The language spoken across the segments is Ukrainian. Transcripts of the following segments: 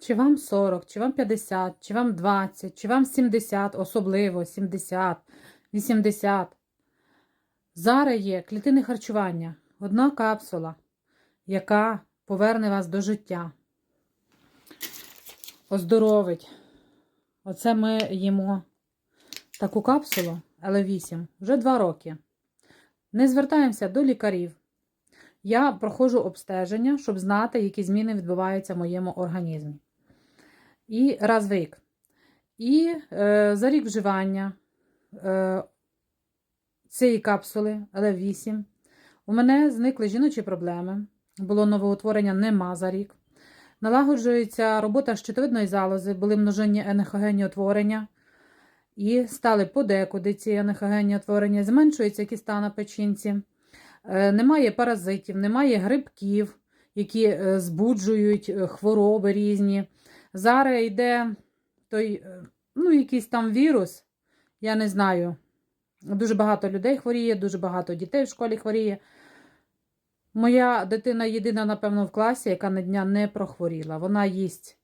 Чи вам 40, чи вам 50, чи вам 20, чи вам 70, особливо 70, 80. Зараз є клітини харчування. Одна капсула, яка поверне вас до життя. Оздоровить. Оце ми їмо таку капсулу L8 вже 2 роки. Не звертаємося до лікарів. Я проходжу обстеження, щоб знати, які зміни відбуваються в моєму організмі. І раз в рік. І е, за рік вживання е, цієї капсули L8 у мене зникли жіночі проблеми. Було новоутворення нема за рік. Налагоджується робота щитовидної залози, були множинні енехогенні утворення. І стали подекуди ці енехогенні утворення, зменшується кіста на печінці. Е, Немає паразитів, немає грибків, які е, збуджують е, хвороби різні. Зараз йде той, е, ну, якийсь там вірус, я не знаю. Дуже багато людей хворіє, дуже багато дітей в школі хворіє. Моя дитина єдина, напевно, в класі, яка на дня не прохворіла. Вона їсть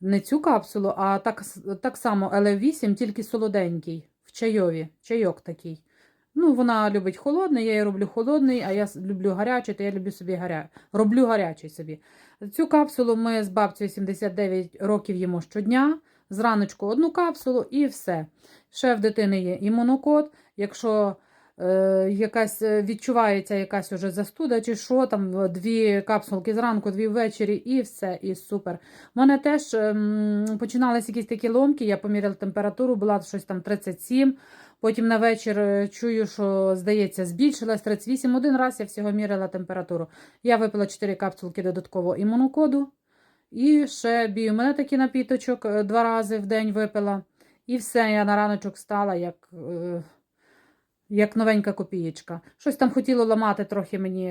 не цю капсулу, а так, так само ЛФ8, тільки солоденький, в чайові, чайок такий. Ну, вона любить холодний, я їй роблю холодний, а я люблю гарячий, то я люблю собі гаря... роблю гарячий собі. Цю капсулу ми з бабцею 79 років їмо щодня. Зраночку одну капсулу і все. Ще в дитини є імунокод. Якщо е, якась е, відчувається якась уже застуда, чи що, там е, дві капсулки зранку, дві ввечері, і все, і супер. У мене теж ем, починалися якісь такі ломки, я поміряла температуру, була щось там 37. Потім на вечір е, чую, що, здається, збільшилась 38. Один раз я всього міряла температуру. Я випила 4 капсулки додатково імунокоду. І ще бію. Мене такий напіточок е, два рази в день випила. І все, я на раночок стала, як, е, як новенька копієчка. Щось там хотіло ламати трохи мені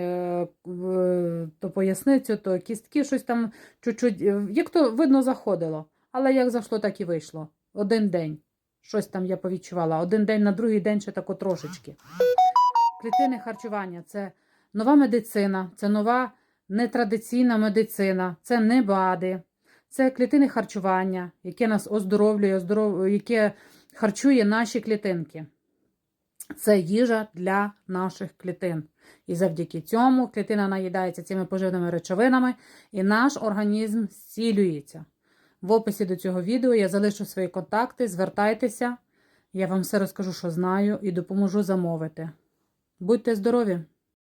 то поясницю, то кістки, щось там чуть-чуть, як то видно, заходило. Але як зайшло, так і вийшло. Один день. Щось там я повідчувала. Один день на другий день ще тако трошечки. Клітинне харчування це нова медицина, це нова нетрадиційна медицина, це не БАДи, це клітинне харчування, яке нас оздоровлює, оздоров... яке харчує наші клітинки. Це їжа для наших клітин. І завдяки цьому клітина наїдається цими поживними речовинами, і наш організм зцілюється. В описі до цього відео я залишу свої контакти, звертайтеся, я вам все розкажу, що знаю, і допоможу замовити. Будьте здорові!